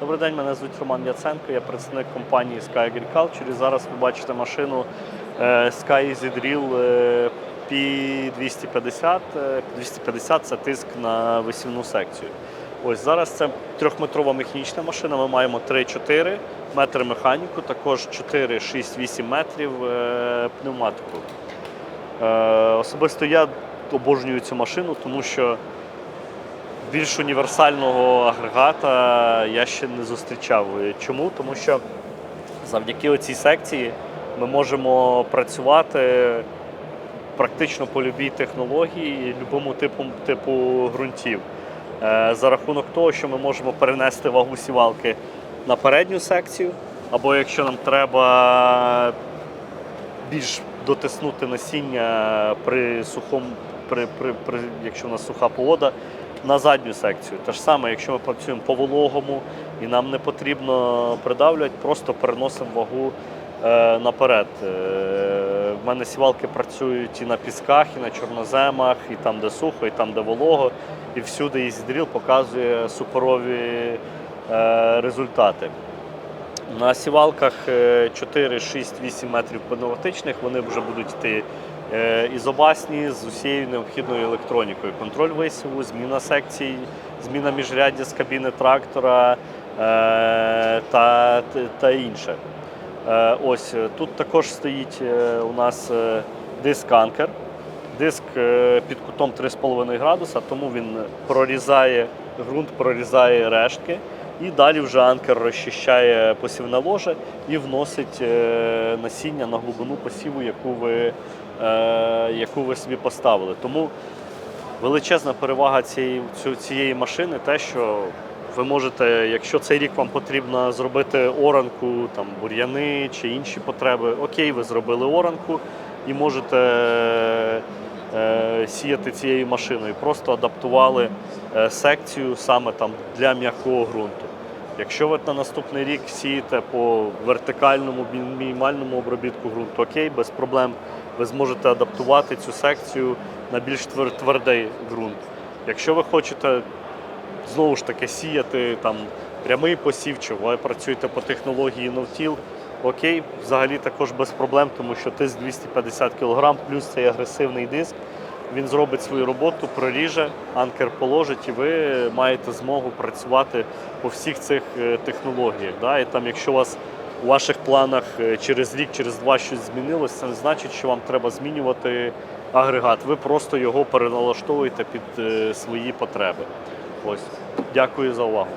Добрий день, мене звуть Роман Яценко, я представник компанії Sky Agriculture. І зараз ви бачите машину е, Sky Easy Drill е, P250. Е, 250 це тиск на висівну секцію. Ось зараз це трьохметрова механічна машина. Ми маємо 3-4 метри механіку, також 4, 6, 8 метрів е, пневматику. Е, Особисто я обожнюю цю машину, тому що більш універсального агрегата я ще не зустрічав. Чому? Тому що завдяки цій секції ми можемо працювати практично по любій технології, любому типу, типу ґрунтів. Е, За рахунок того, що ми можемо перенести вагу сівалки на передню секцію, або якщо нам треба більш дотиснути насіння при сухому, при, при, при, якщо у нас суха погода, на задню секцію. Те ж саме, якщо ми працюємо по вологому і нам не потрібно придавлювати, просто переносимо вагу е, наперед. Е, в мене сівалки працюють і на пісках, і на чорноземах, і там, де сухо, і там, де волого. І всюди їздріл показує суперові е, результати. На сівалках е, 4, 6, 8 метрів пневматичних вони вже будуть йти ізобасні з усією необхідною електронікою. Контроль висіву, зміна секцій, зміна міжряддя з кабіни трактора е, та, та інше. Е, Ось е, тут також стоїть е, у нас е, диск е, під кутом 3,5 градуса, тому він прорізає ґрунт, прорізає рештки. І далі вже анкер розчищає посівне ложе і вносить е, насіння на глибину посіву, яку ви, е, яку ви собі поставили. Тому величезна перевага цієї, цієї машини те, що ви можете, якщо цей рік вам потрібно зробити оранку, там, бур'яни чи інші потреби, окей, ви зробили оранку і можете е, сіяти цією машиною. Просто адаптували секцію саме там для м'якого ґрунту. Якщо ви на наступний рік сієте по вертикальному мінімальному обробітку ґрунту, окей, без проблем ви зможете адаптувати цю секцію на більш твердий ґрунт. Якщо ви хочете знову ж таки сіяти там прямий посів, чи ви працюєте по технології no-till, окей, взагалі також без проблем, тому що тиск 250 кг, плюс цей агресивний диск. Він зробить свою роботу, проріже, анкер положить, і ви маєте змогу працювати по всіх цих е, технологіях. Да? І там, якщо у вас у ваших планах е, через рік, через два щось змінилось, це не значить, що вам треба змінювати агрегат. Ви просто його переналаштовуєте під е, свої потреби. Ось. Дякую за увагу.